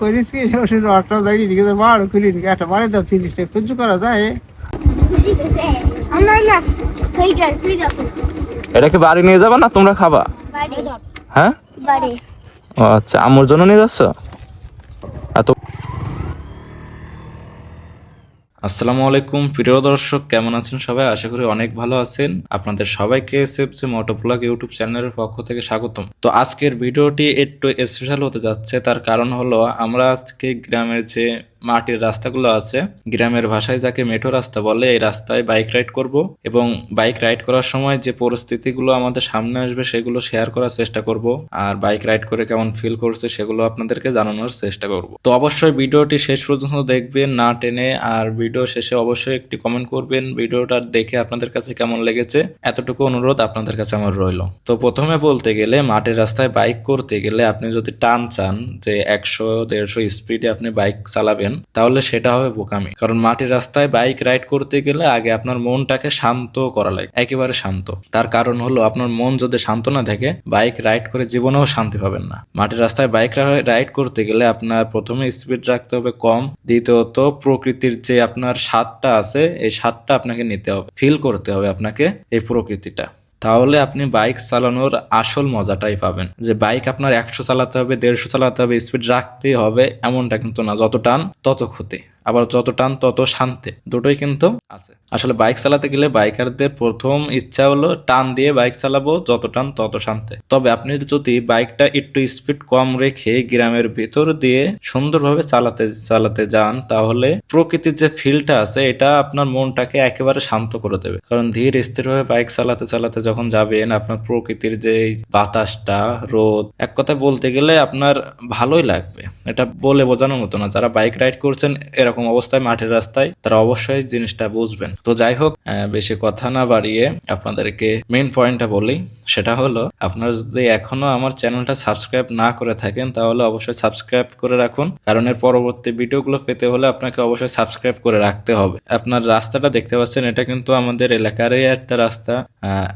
করিস কি ওষুধ অটো দাঁড়িয়ে দিকে বাড়ো খুলি দিকে। একটা বাড়ি দাও তিরিশটা সহ্য করা যায়? এটা কি বাড়ি নিয়ে যাবে না তোমরা খাবা? হ্যাঁ? ও আচ্ছা আম্মুর জন্য নিয়ে যাচ্ছ? আসসালামু আলাইকুম, প্রিয় দর্শক, কেমন আছেন সবাই? আশা করি অনেক ভালো আছেন। আপনাদের সবাইকে এসএফসি মোটোপ্লাগ ইউটিউব চ্যানেলের পক্ষ থেকে স্বাগতম। তো আজকের ভিডিওটি একটু স্পেশাল হতে যাচ্ছে, তার কারণ হলো আমরা আজকে গ্রামের যে মাটির রাস্তাগুলো আছে। গ্রামের ভাষায় যাকে মেঠো রাস্তা বলে, এই রাস্তায় বাইক রাইড করব এবং বাইক রাইড করার সময় যে পরিস্থিতিগুলো আমাদের সামনে আসবে সেগুলো শেয়ার করার চেষ্টা করব। আর বাইক রাইড করে কেমন ফিল করছে সেগুলো আপনাদেরকে জানানোর চেষ্টা করব। তো অবশ্যই ভিডিওটি শেষ পর্যন্ত দেখবেন না টেনে, আর ভিডিও শেষে অবশ্যই একটি কমেন্ট করবেন। ভিডিওটা দেখে আপনাদের কাছে কেমন লেগেছে? এতটুকু অনুরোধ আপনাদের কাছে আমার রইল। তো প্রথমে বলতে গেলে, মাটির রাস্তায় বাইক করতে গেলে আপনি যদি টান চান যে একশো, দেড়শো স্পিডে আপনি বাইক চালাবেন তাহলে সেটা হবে বোকামি। কারণ মাটির রাস্তায় বাইক রাইড করতে গেলে আগে আপনার মনটাকে শান্ত করা লাগে, একেবারে শান্ত। তার কারণ হলো আপনার মন যদি শান্ত না থাকে, বাইক রাইড করে জীবনেও শান্তি পাবেন না। মাটির রাস্তায় বাইক রাইড করতে গেলে আপনার প্রথমে স্পিড রাখতে হবে কম, দ্বিতীয়ত প্রকৃতির যে আপনার স্বাদটা আছে, এই স্বাদটা আপনাকে নিতে হবে ফিল করতে হবে আপনাকে এই প্রকৃতিটা। তাহলে আপনি বাইক চালানোর আসল মজাটাই পাবেন। যে বাইক আপনার একশো চালাতে হবে, দেড়শো চালাতে হবে স্পিড রাখতেই হবে, এমনটা কিন্তু না। যত টান, তত ক্ষতি। আবার যত টান তত শান্তে, দুটোই কিন্তু আছে। আসলে বাইক চালাতে গেলে বাইকারদের প্রথম ইচ্ছা হলো টান দিয়ে বাইক চালাবো, যত টান তত শান্তে। তবে আপনি যদি বাইকটা একটু স্পিড কম রেখে গ্রামের ভিতর দিয়ে সুন্দরভাবে চালাতে চালাতে যান, তাহলে প্রকৃতির যে ফিলটা আছে, এটা আপনার মনটাকে একেবারে শান্ত করে দেবে। কারণ ধীর স্থিরভাবে বাইক চালাতে চালাতে যখন যাবেন, আপনার প্রকৃতির যে বাতাসটা, রোদ, এক কথায় বলতে গেলে আপনার ভালোই লাগবে। এটা বলে বোঝানোর মতো না। যারা বাইক রাইড করছেন এরকম অবস্থায় মাঠের রাস্তায় তারা অবশ্যই জিনিসটা বুঝবেন। তো যাই হোক বেশি কথা না বাড়িয়ে আপনাদেরকে মেইন পয়েন্টটা বলি, সেটা হলো, আপনারা যদি এখনও আমার চ্যানেলটা সাবস্ক্রাইব না করে থাকেন, তাহলে অবশ্যই সাবস্ক্রাইব করে রাখুন, কারণ এর পরবর্তী ভিডিওগুলো পেতে হলে আপনাকে অবশ্যই সাবস্ক্রাইব করে রাখতে হবে। আপনার রাস্তাটা দেখতে পাচ্ছেন, এটা কিন্তু আমাদের এলাকারই একটা রাস্তা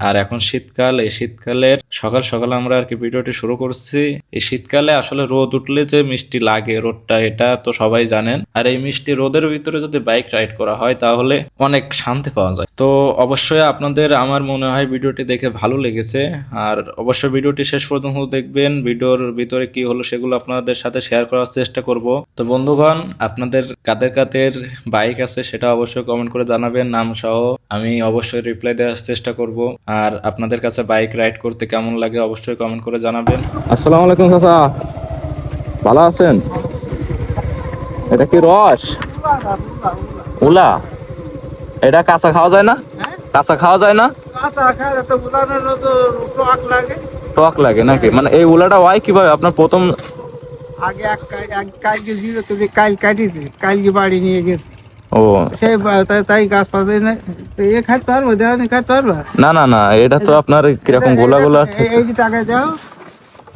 আর এখন শীতকাল, এই শীতকালের সকাল সকাল আমরা আর কি ভিডিওটি শুরু করছি। এই শীতকালে আসলে রোদ উঠলে যে মিষ্টি লাগে, রোদটা এটা তো সবাই জানেন। আর এই মিষ্টি রোদের ভিতরে যদি বাইক রাইড করা হয়, তাহলে অনেক শান্তি পাওয়া যায়। তো অবশ্যই আপনাদের আমার মনে হয় ভিডিওটি দেখে ভালো লেগেছে। আর অবশ্যই ভিডিওটি শেষ পর্যন্ত দেখবেন। ভিডিওর ভিতরে কি হলো সেগুলো আপনাদের সাথে শেয়ার করার চেষ্টা করব। তো বন্ধুগণ, আপনাদের কাদের কাদের বাইক আছে সেটা অবশ্যই কমেন্ট করে জানাবেন। নাম সহ আমি অবশ্যই রিপ্লাই দেওয়ার চেষ্টা করব। আর আপনাদের কাছে বাইক রাইড করতে কেমন লাগে অবশ্যই কমেন্ট করে জানাবেন। আসসালামু আলাইকুম চাচা। ভালো আছেন? এটা কি রস? উলা এটা কাঁচা খাওয়া যায় না? কাঁচা খাওয়া যায় না? টক লাগে। নাকি? মানে এই উলাটা হয় কীভাবে? আপনার প্রথম আগে এক কালকে ছিল তো যে কাল কাটিছে কালকে বাড়ি নিয়ে গেছে। ও। সেই তাই- গাছ এ খাইতে পারব দেওয়া খাইতে পারব? না না না এটা তো আপনার কীরকম গোলা গোলা এই টাকা দাও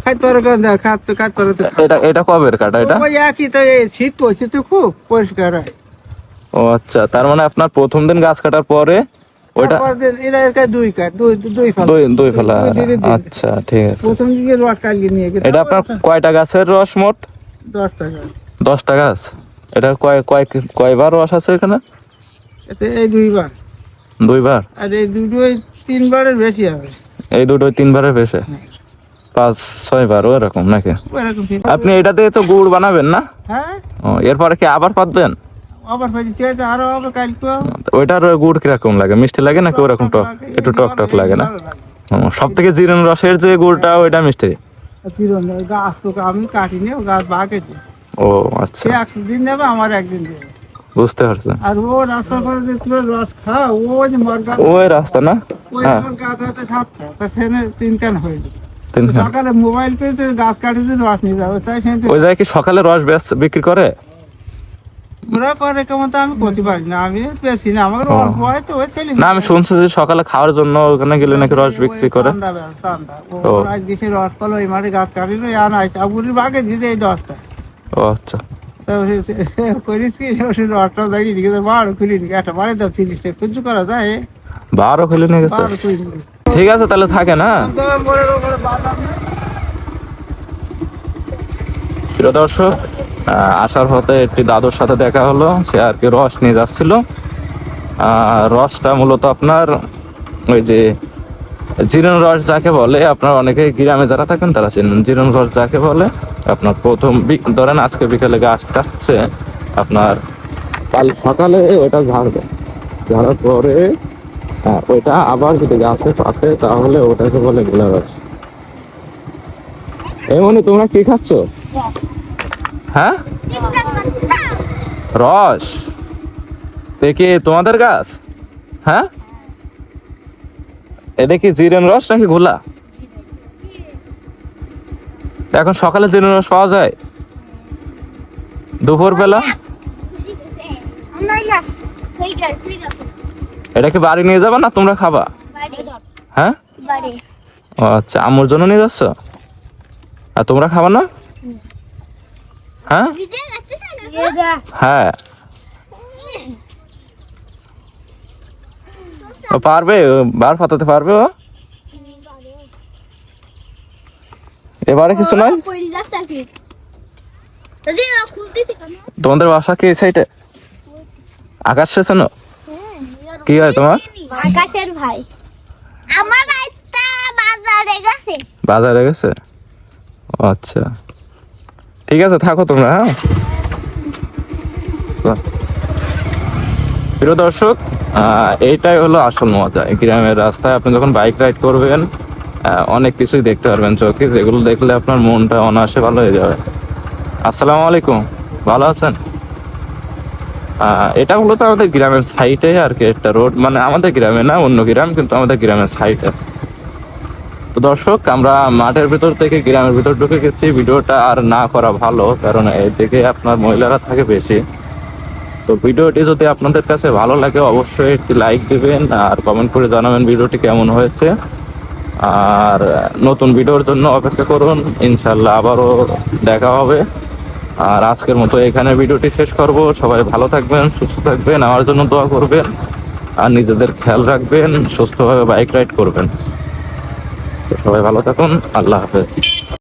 খাইতে পারো কেন? দাও খাইতে পারো তো এটা এটা কবের কাটা এটা? ওই একই তো শীত পড়ছে তো খুব পরিষ্কার। হয় ও আচ্ছা তার মানে আপনার প্রথম দিন গাছ কাটার পরে ওইটা দুই দুই দুই দুই দুই ফেলা। আচ্ছা ঠিক আছে। প্রথম দিকে রস কালকে নিয়ে গেছে। এটা আপনার কয়টা গাছের রস মোট? দশটা গাছ। এটা কয় কয় কয়বার রস আছে এখানে? এই দুইবার। দুইবার? আর এই দুটোই তিনবারের বেশি হবে। এই দুটো তিনবারের বেশি? পাঁচ এরকম নাকি? ওরকম কি- আপনি এটা দিয়ে তো গুড় বানাবেন না? হ্যাঁ? ও এরপরে কি আবার পাতবেন ওইটার গুড় কীরকম লাগে? মিষ্টি লাগে নাকি ওরকম টক? একটু টক টক লাগে না? সব থেকে জিরেন রসের যে গুড়টা ওইটা মিষ্টি? আমি কাটিনি ও গাছ বাগেছে। ও আচ্ছা। একদিন নেবে আমার একদিন দেবে। বুঝতে পারছেন আর ও রাস্তার পরে যে তুমি রস খাও ও যে মর গাছ ওই রাস্তা না? ওই আমার গাছ আছে তা সেখানে তিন কান হয়ে সকালে মোবাইল করে গাছ কাটি রস নিয়ে যাবে তাই ওই জায়গায় কি সকালে রস বিক্রি করে? ওরা করে কেমন তো আমি করতে পারি না আমি বেশি না আমার অল্প হয় তো ছেলে না আমি শুনছি যে সকালে খাওয়ার জন্য ওখানে গেলে নাকি রস বিক্রি করে। ঠান্ডা বেলা, ঠান্ডা। ও। ও। আজ গেছে রস পালো এই মাঠে গাছ কাটিলো আর নাই আবুরির বাগে দিতে এই ও আচ্ছা। করিস কি রসটা দিকে বারো খুলি একটা দাও তিরিশটা করা যায়? বারো খুলে নিয়ে গেছে? বারো খুলি দিকে ঠিক আছে, তাহলে থাকে না? প্রিয় দর্শক আসার পথে একটি দাদুর সাথে দেখা হলো, সে আর কি রস নিয়ে যাচ্ছিল। রসটা মূলত আপনার ওই যে জিরন রস যাকে বলে, আপনার অনেকে গ্রামে যারা থাকেন তারা চেনেন। জিরন রস যাকে বলে, আপনার প্রথম ধরেন আজকে বিকেলে গাছ কাটছে, আপনার কাল সকালে ওটা ঝাড়বে। ঝাড়ার পরে হ্যাঁ, ওইটা আবার যদি গাছে পাতে তাহলে ওটাকে বলে গিলা রস এমনি তোমরা কি খাচ্ছ? হ্যাঁ? রস। দেখি তোমাদের গাছ? হ্যাঁ? এটা কি জিরেন রস নাকি ঘোলা? এখন সকালে জিরেন রস পাওয়া যায়? দুপুর বেলা এটা কি বাড়ি নিয়ে যাবে না তোমরা খাবা? হ্যাঁ? ও আচ্ছা আমুর জন্য নিয়ে যাচ্ছ? আর তোমরা খাবা না? হ্যাঁ? হ্যাঁ। ও পারবে বার ফাটাতে পারবে ও? এবারে কিছু কেন? তোমাদের বাসা কি এই সাইডে আকাশ স্টেশন কি হয় তোমার? আকাশের ভাই। আমার একটা বাজারে গেছে। বাজারে গেছে? আচ্ছা। ঠিক আছে থাকো তোমরা হ্যাঁ? প্রিয় দর্শক এইটাই হলো আসল মজা। গ্রামের রাস্তায় আপনি যখন বাইক রাইড করবেন অনেক কিছুই দেখতে পারবেন চোখে। যেগুলো দেখলে আপনার মনটা অনায়াসে ভালো হয়ে যাবে। আসসালামু আলাইকুম। ভালো আছেন? এটা মূলত আমাদের গ্রামের সাইডে আর কি একটা রোড মানে আমাদের গ্রামে না, অন্য গ্রাম, কিন্তু আমাদের গ্রামের সাইডে তো দর্শক, আমরা মাঠের ভিতর থেকে গ্রামের ভিতর ঢুকে গেছি। ভিডিওটা আর না করা ভালো, কারণ এদিকে আপনার মহিলারা থাকে বেশি। তো ভিডিওটি যদি আপনাদের কাছে ভালো লাগে, অবশ্যই একটি লাইক দিবেন আর কমেন্ট করে জানাবেন ভিডিওটি কেমন হয়েছে। আর নতুন ভিডিওর জন্য অপেক্ষা করুন। ইনশাল্লাহ আবারও দেখা হবে। আর আজকের মতো এখানে ভিডিওটি শেষ করব। সবাই ভালো থাকবেন, সুস্থ থাকবেন, আমার জন্য দোয়া করবেন। আর নিজেদের খেয়াল রাখবেন, সুস্থভাবে বাইক রাইড করবেন। তো সবাই ভালো থাকুন, আল্লাহ হাফেজ।